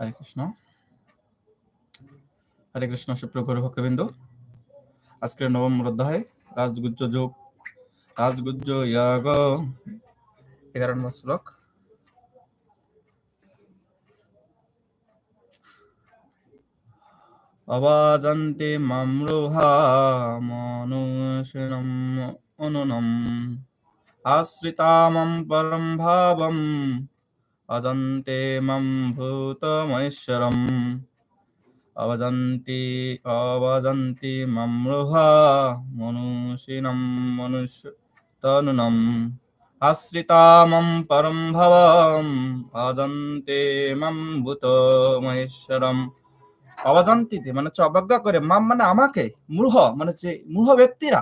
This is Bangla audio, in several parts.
হরে কৃষ্ণ। হরে কৃষ্ণ সুপ্রিয় গৌর ভক্তবৃন্দ। আজকের নবম অধ্যায়, রাজগুজ্জ যোগ। রাজগুজ্জ ইয়াগ। এগারো নম্বর শ্লোক। অবাজন্তে মামরোহা মনুষনম অনুনম। আশ্রিতামম পরম ভাবম। অজন্তে মম ভূতমৈশ্বরম অবজন্তি অবজন্তি মমৃহা মনুষিণম মনুষ্য তনুনম আশ্রিতামম পরম ভবম অজন্তে মম ভূতমৈশ্বরম অবজান্তিতে মানে অবজ্ঞা করে মাম মানে আমাকে মূঢ় মানে হচ্ছে মূঢ় ব্যক্তিরা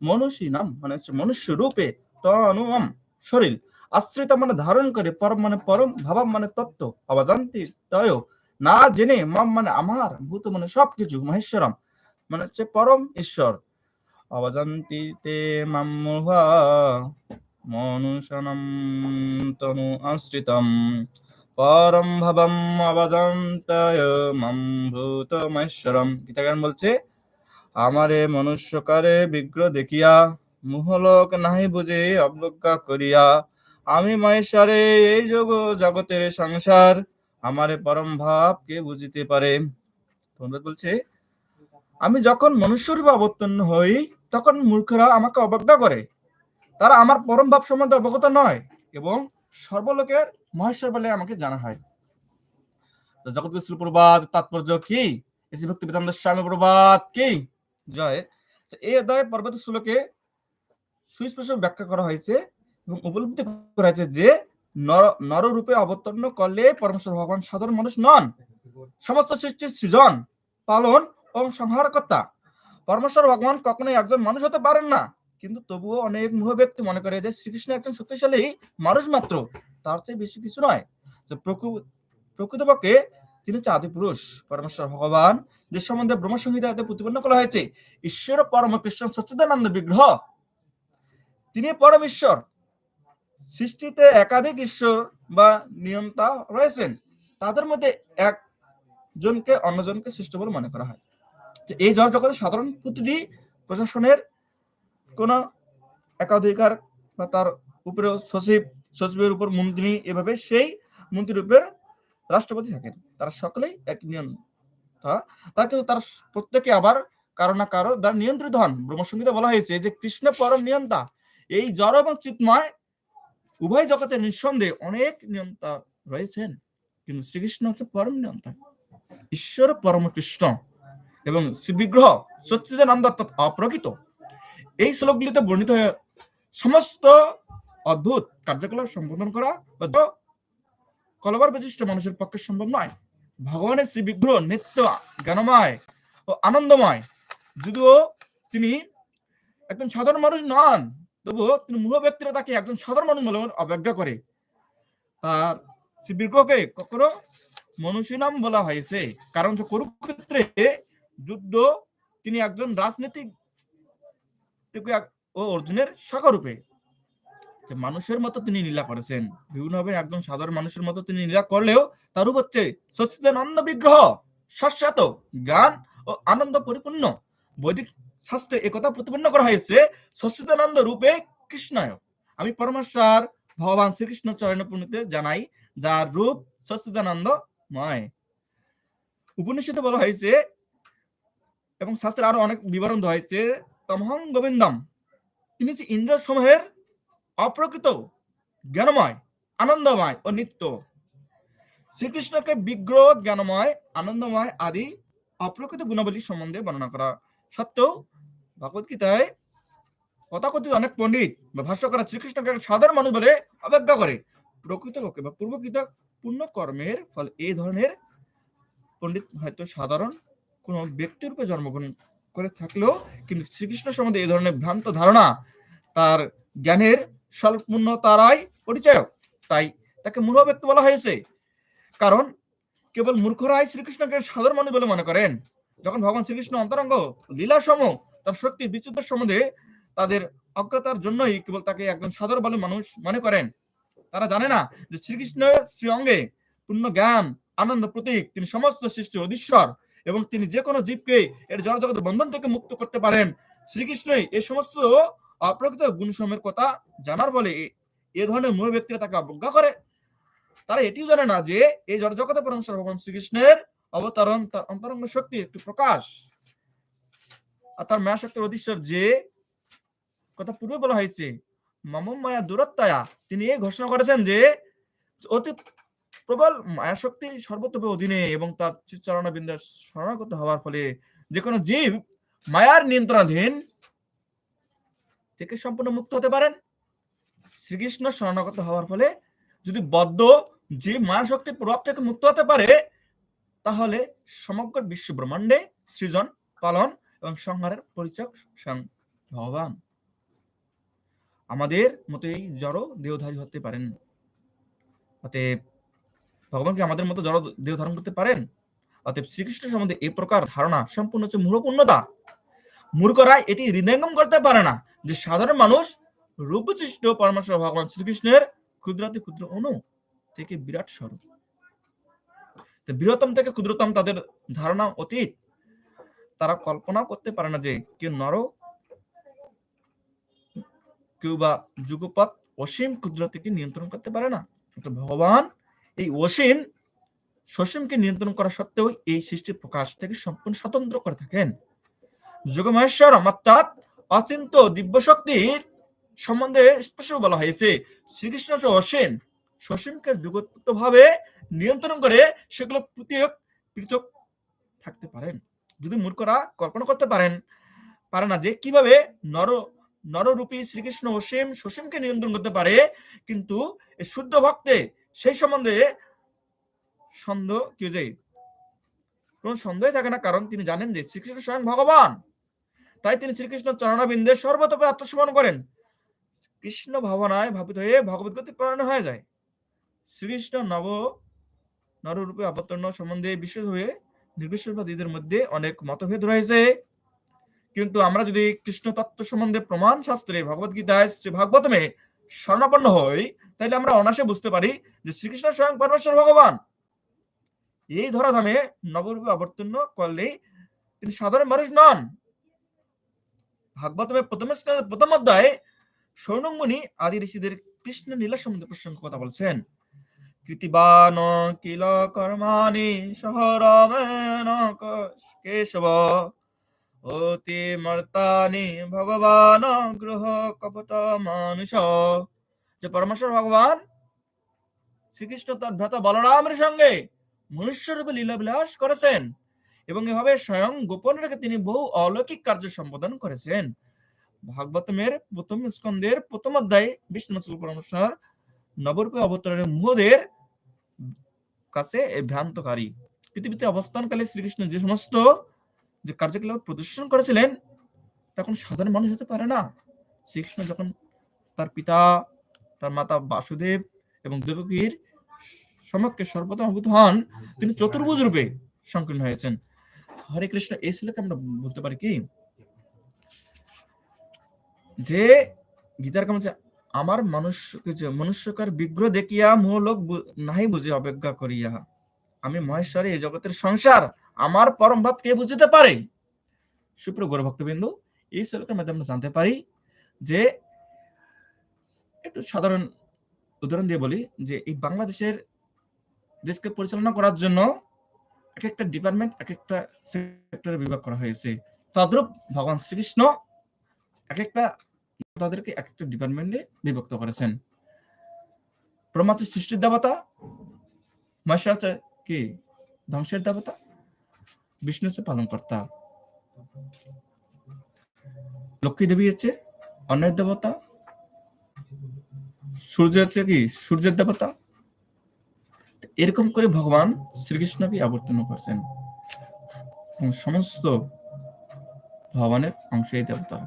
মনুষী নাম মানে মনুষ্য রূপে তনুম শরীর আশ্রিত মানে ধারণ করে, পরম মানে পরম, ভাবাম মানে তত্ত্ব, অবজান্তি তয়। না জেনে মাম মানে আমার, ভূত মানে সবকিছু, মহেশ্বরম মানে হচ্ছে পরম ঈশ্বর। অবজান্তি তে মূঢ়া তনু আশ্রিতম। পরম ভবম অবজান্তয় মম ভূতমৈশ্বরম গীতাগান বলছে, আমারে মনুষ্যকারে বিগ্রহ দেখিয়া, মুহলোক নাহি বুঝে অবজ্ঞা করিয়া আমি মহেশ্বরে, এই যোগ জগতের সংসার। আমারে পরম ভাব কে বুঝিতে পারে? তোমরা বলছে, আমি যখন মনুষ্যরূপে অবতীর্ণ হই, তখন মূর্খরা আমাকে অবজ্ঞা করে। তারা আমার পরম ভাব সম্বন্ধে অবগত নয় এবং সর্বলোকের মহেশ্বর বলে আমাকে জানা হয়। তো জগৎ বিষ্ণু প্রবাদ, তাৎপর্য কি? এসি ভক্তি বেদান্ত স্বামী প্রবাদ কি? জয়। এই অধ্যায় পর্বত শ্লোকে সুস্পষ্ট ব্যাখ্যা করা হয়েছে এবং উপলব্ধি করা হয়েছে যে নর, নররূপে অবতীর্ণ করলে পরমেশ্বর ভগবান সাধারণ মানুষ নন। সমস্ত সৃষ্টির সৃজন, পালন এবং সংহারকর্তা। পরমেশ্বর ভগবান কখনোই একজন মানুষ হতে পারেন না, কিন্তু তবুও অনেক মুহ ব্যক্তি মনে করে যে শ্রীকৃষ্ণ একজন শক্তিশালী মানুষ মাত্র, তার চেয়ে বেশি কিছু নয়। যে প্রকৃ- প্রকৃতপক্ষে তিনি হচ্ছে আদি পুরুষ। পরমেশ্বর ভগবান যে সম্বন্ধে ব্রহ্মসংহিতাতে প্রতিপন্ন করা হয়েছে, ঈশ্বর পরম কৃষ্ণ সচ্চিদানন্দ বিগ্রহ। তিনি পরম ঈশ্বর সৃষ্টিতে একাধিক ঈশ্বর বা নিয়ন্তা রয়েছেন। তাদের মধ্যে একজনকে অন্যজনকে সৃষ্ট বলে মনে করা হয়। এই জড় জগতে সাধারণ প্রতিটি প্রশাসনের কোন একাধিকার বা তার উপরে সচিব, সচিবের উপর মন্ত্রী এভাবে সেই মন্ত্রীর উপর রাষ্ট্রপতি থাকেন। তারা সকলেই এক নিয়ন্ত্রণ তার কিন্তু তার প্রত্যেকে আবার কারও না কারও দ্বারা নিয়ন্ত্রিত হন। ব্রহ্মসংগীতে বলা হয়েছে যে কৃষ্ণ পরম নিয়ন্তা। এই জড় এবং চিৎময় উভয় জগতে নিঃসন্দেহে অনেক নিয়ন্তা রয়েছেন, কিন্তু শ্রীকৃষ্ণ হচ্ছে পরম নিয়ন্তা ঈশ্বর পরম কৃষ্ণ এবং শ্রীবিগ্রহ সচ্চিদানন্দ অর্থাৎ অপ্রকৃত। এই শ্লোকগুলিতে বর্ণিত হয়ে সমস্ত অদ্ভুত কার্যকলাপ সম্বোধন করা কলবার বিশিষ্ট মানুষের পক্ষে সম্ভব নয়। ভগবানের শ্রী বিগ্রহ নিত্য জ্ঞানময় ও আনন্দময়, যদিও তিনি একজন সাধারণ মানুষ নন তবুও তিনি মূহ ব্যক্তিরা তাকে একজন সাধারণ মানুষ বলে অবজ্ঞা করে। তার শ্রী বিগ্রহকে কখনো মনুষ্য নাম বলা হয়েছে। কারণ কুরুক্ষেত্রে যুদ্ধ তিনি একজন রাজনীতিক ও অর্জুনের শাখা রূপে যে মানুষের মতো তিনি লীলা করেছেন। বিভিন্নভাবে একজন সাধারণ মানুষের মতো তিনি লীলা করলেও তার রূপ হচ্ছে সচ্চিদানন্দ বিগ্রহ, শাশ্বত জ্ঞান ও আনন্দ পরিপূর্ণ। বৈদিক শাস্ত্রে একথা প্রতিপন্ন করা হয়েছে, সচ্চিদানন্দ রূপে কৃষ্ণায়। আমি পরমেশ্বর ভগবান শ্রীকৃষ্ণ চরণ পুণ্যতে জানাই, যার রূপ সচ্চিদানন্দময় উপনিষদে বলা হয়েছে, এবং শাস্ত্রে আরও অনেক বিবরণ হয়েছে, তমহং গোবিন্দম। তিনি যে ইন্দ্র সমূহের অপ্রকৃত জ্ঞানময়, আনন্দময় ও নিত্য। শ্রীকৃষ্ণকে বিগ্রহ, জ্ঞানময়, আনন্দময় আদি অপ্রকৃত গুণাবলী সম্বন্ধে বর্ণনা করা সত্ত্বেও ভগবদ্গীতায় তথাকথিত অনেক পণ্ডিত বা ভাষ্যকার শ্রীকৃষ্ণকে সাধারণ মানুষ বলে অবজ্ঞা করে। প্রকৃতপক্ষে বা পূর্বকৃত পূর্ণ কর্মের ফলে এই ধরনের পণ্ডিত হয়তো সাধারণ কোনো ব্যক্তিরূপে জন্মগ্রহণ করে থাকলেও কিন্তু শ্রীকৃষ্ণ সম্বন্ধে এই ধরনের ভ্রান্ত ধারণা তার জ্ঞানের স্বল্পূর্ণ তারাই পরিচয়ক। তাই তাকে মূঢ় ব্যক্তি বলা হয়েছে। কারণ কেবল মূর্খরাই শ্রীকৃষ্ণকে সাধারণ মানুষ বলে মনে করেন। যখন ভগবান শ্রীকৃষ্ণ অন্তরঙ্গ লীলা সম তার শক্তি বিচ্যুত সম্বন্ধে তাদের অজ্ঞতার জন্যই কেবল তাকে একজন সাধারণ বলে মানুষ মনে করেন। তারা জানে না যে শ্রীকৃষ্ণের শ্রী অঙ্গে পূর্ণ জ্ঞান, আনন্দ, প্রতীক, তিনি সমস্ত সৃষ্টির অধীশ্বর এবং তিনি যে কোনো জীবকে এর জড়জগতের বন্ধন থেকে মুক্ত করতে পারেন। শ্রীকৃষ্ণই এই সমস্ত অপ্রকৃত গুণসমূহের কথা জানার বলে এ- ধরনের মূল ব্যক্তিরা তাকে অবজ্ঞা করে। তারা এটিও জানে না যে এই জড়জগতে পরমেশ্বর ভগবান শ্রীকৃষ্ণের অবতারণ, তার অন্তরঙ্গ শক্তি একটি প্রকাশ। আর তার মায়া শক্তির অধীশ্বর যে কথা পূর্বে বলা হয়েছে মাম মায়া দূরত্বয়া। তিনি এই ঘোষণা করেছেন যে অতি প্রবল মায়া শক্তি সর্বতপে অধীনে এবং তার চরণবিন্দের শরণাগত হওয়ার ফলে যে কোনো জীব মায়ার নিয়ন্ত্রণাধীন থেকে সম্পূর্ণ মুক্ত হতে পারেন। শ্রীকৃষ্ণ শরণাগত হওয়ার ফলে যদি বদ্ধ যে মায়া শক্তির প্রভাব থেকে মুক্ত হতে পারে, তাহলে সমগ্র বিশ্ব ব্রহ্মাণ্ডে সৃজন, পালন এবং সংহারের স্বয়ং ভগবান। আমাদের মতো এই জড় দেহধারী হতে পারেন। অতএব ভগবান কি আমাদের মতো জড় দেহ ধারণ করতে পারেন? অতএব শ্রীকৃষ্ণ সম্বন্ধে এই প্রকার ধারণা সম্পূর্ণ হচ্ছে মূঢ়পূর্ণতা মূর্খরা এটি হৃদয়ঙ্গম করতে পারে না যে সাধারণ মানুষ রূপচিষ্ট পরমেশ্বর ভগবান শ্রীকৃষ্ণের ক্ষুদ্রাতি ক্ষুদ্র অণু থেকে বিরাট স্বরূপ। বৃহত্তম থেকে ক্ষুদ্রতম তাদের ধারণা অতীত তারা কল্পনাও করতে পারে না যে কেউ নর কেউ বা যুগপৎ অসীম ক্ষুদ্রতিকে নিয়ন্ত্রণ করতে পারে না। কিন্তু ভগবান এই অসীম সসীমকে নিয়ন্ত্রণ করা সত্ত্বেও এই সৃষ্টির প্রকাশ থেকে সম্পূর্ণ স্বতন্ত্র করে থাকেন। যোগমহেশ্বর অর্থাৎ অচিন্ত দিব্য শক্তির সম্বন্ধে স্পষ্ট বলা হয়েছে, শ্রীকৃষ্ণ অসীম সসীমকে যুগত ভাবে নিয়ন্ত্রণ করে সেগুলো পৃথক পৃথক থাকতে পারেন। যদি মূর্খরা কল্পনা করতে পারেন, পারে না যে কীভাবে নর, নররূপী শ্রীকৃষ্ণ অসীম সসীমকে নিয়ন্ত্রণ করতে পারে, কিন্তু শুদ্ধ ভক্তে সেই সম্বন্ধে সন্দেহ কি যে, কোন সন্দেহ থাকে না, কারণ তিনি জানেন যে শ্রীকৃষ্ণ স্বয়ং ভগবান। তাই তিনি শ্রীকৃষ্ণ চরণাবিন্দে সর্বতপে আত্মসমর্পণ করেন। কৃষ্ণ ভাবনায় ভাবিত হয়ে ভগবত গতি পরায়ণ হয়ে যায়। শ্রীকৃষ্ণ নব নররূপে অবতীর্ণ সম্বন্ধে বিশেষ হয়ে নির্বিশ্ববাদীদের মধ্যে অনেক মতভেদ রয়েছে। কিন্তু আমরা যদি কৃষ্ণ তত্ত্ব সম্বন্ধে প্রমাণ শাস্ত্রে ভগবদ গীতায় শ্রী ভাগবতমে স্বর্ণাপন্ন হই, তাহলে আমরা অনাসে বুঝতে পারি যে শ্রীকৃষ্ণ স্বয়ং পরমেশ্বর ভগবান। এই ধরাধামে নবরূপে অবতীর্ণ করলেই তিনি সাধারণ মানুষ নন। ভাগবতমে প্রথম প্রথম অধ্যায়ে সৌনমুনি আদি ঋষিদের কৃষ্ণ লীলা সম্বন্ধে প্রসঙ্গ কথা বলছেন। কৃতিবান কিল কর্মাণি সহরমেন কেশব। অতি মর্তানি ভগবান গ্রহ কপট মানুষ। যে পরমেশ্বর ভগবান, শ্রীকৃষ্ণ তার ভ্রাতা বলরামের সঙ্গে মনুষ্যরূপে লীলাবিলাস করেছেন এবং এভাবে স্বয়ং গোপন রেখে তিনি বহু অলৌকিক কার্য সম্পাদন করেছেন। ভাগবতমের প্রথম স্কন্ধের প্রথম অধ্যায়ে বিষ্ণু পরমেশ্বর নবরূপে অবতরণের মুহদের কাছে এই ভ্রান্তকারী। পৃথিবীতে অবস্থানকালে শ্রীকৃষ্ণ যে সমস্ত যে কার্যকলাপ প্রদর্শন করেছিলেন, তখন সাধারণ মানুষ হতে পারে না। শ্রীকৃষ্ণ যখন তার পিতা, তার মাতা বাসুদেব এবং দেবকীর সমক্ষে সর্বপ্রথম আবির্ভূত হন, তিনি চতুর্ভুজ রূপে সংকীর্ণ হয়েছেন। হরে কৃষ্ণ, এই শ্লোকে আমরা বলতে পারি কি? যে গীতার কাম আমার মনুষ্যকে যে মনুষ্যকার বিগ্রহ দেখিয়া মোহ লোক বু- নাহি বুঝে অবজ্ঞা করিয়া। আমি মহেশ্বরী, এই জগতের সংসার, আমার পরম ভাব কে বুঝতে পারে? সুপ্রিয় গৌর ভক্তবিন্দু, এই শ্লোকের মাধ্যমে আমরা জানতে পারি যে, একটু সাধারণ উদাহরণ দিয়ে বলি যে, এই বাংলাদেশের দেশকে পরিচালনা করার জন্য এক একটা ডিপার্টমেন্ট এক একটা সেক্টরে বিভাগ করা হয়েছে। তদ্রূপ ভগবান শ্রীকৃষ্ণ এক একটা তাদেরকে এক একটা ডিপার্টমেন্টে বিভক্ত করেছেন। ব্রহ্মা সৃষ্টির দেবতা মহেশ্বর কি? ধ্বংসের দেবতা, বিষ্ণু হচ্ছে পালনকর্তা। লক্ষ্মী দেবী হচ্ছে অন্যের দেবতা, সূর্য হচ্ছে কি? সূর্যের দেবতা। এরকম করে ভগবান শ্রীকৃষ্ণকে আবর্তন করছেন। এবং সমস্ত ভগবানের অংশ এই দেবতা।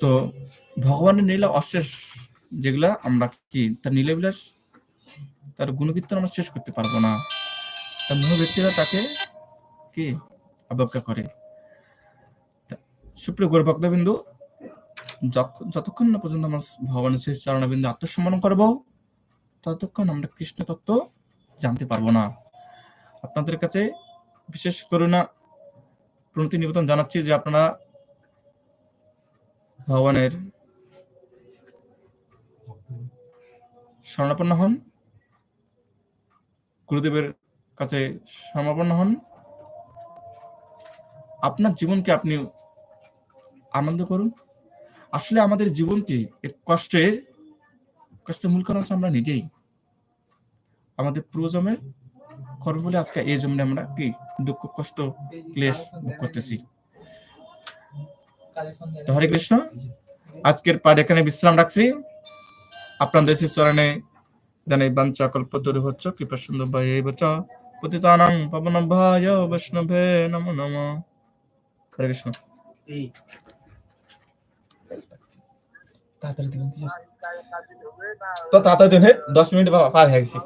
তো ভগবানের নীলা অশেষ যেগুলা আমরা কি, তার নীলাবিলাস তার গুণকীর্তন আমরা শেষ করতে পারব না। তার মূল ব্যক্তিরা তাকে কি? অবজ্ঞা করে। সুপ্রিয় গৌর ভক্তবিন্দু যতক্ষণ না পর্যন্ত আমরা ভগবানের শেষ চরণবিন্দু আত্মসম্মান করব, ততক্ষণ আমরা কৃষ্ণ তত্ত্ব জানতে পারব না। আপনাদের কাছে বিশেষ করুণা প্রণতি নিবেদন জানাচ্ছি যে আপনারা ভগবানের শরণাপন্ন হন। গুরুদেবের কাছে সমাপন্ন হন। আপনার জীবনকে আপনি আনন্দ করুন। আসলে আমাদের জীবনকে এক কষ্টের কষ্টের মূল কারণ হচ্ছে আমরা নিজেই। আমাদের পূর্বজমের কর্ম বলে আজকে এই জন্মে আমরা কি দুঃখ, কষ্ট, ক্লেশ করতেছি। তো হরে কৃষ্ণ। আজকের পাঠ এখানে বিশ্রাম রাখছি। আপনাদের চরণে জানাই বাঞ্চা কল্পতরু হচ্ছ কৃপা সুন্দর ভাই বচ পতিতানাং পাবন ভায় বৈষ্ণবে নমো নম। হরে কৃষ্ণ। তাড়াতাড়ি দিবেন তো তাড়াতাড়ি দিন হে দশ মিনিট পার হয়ে গেছি।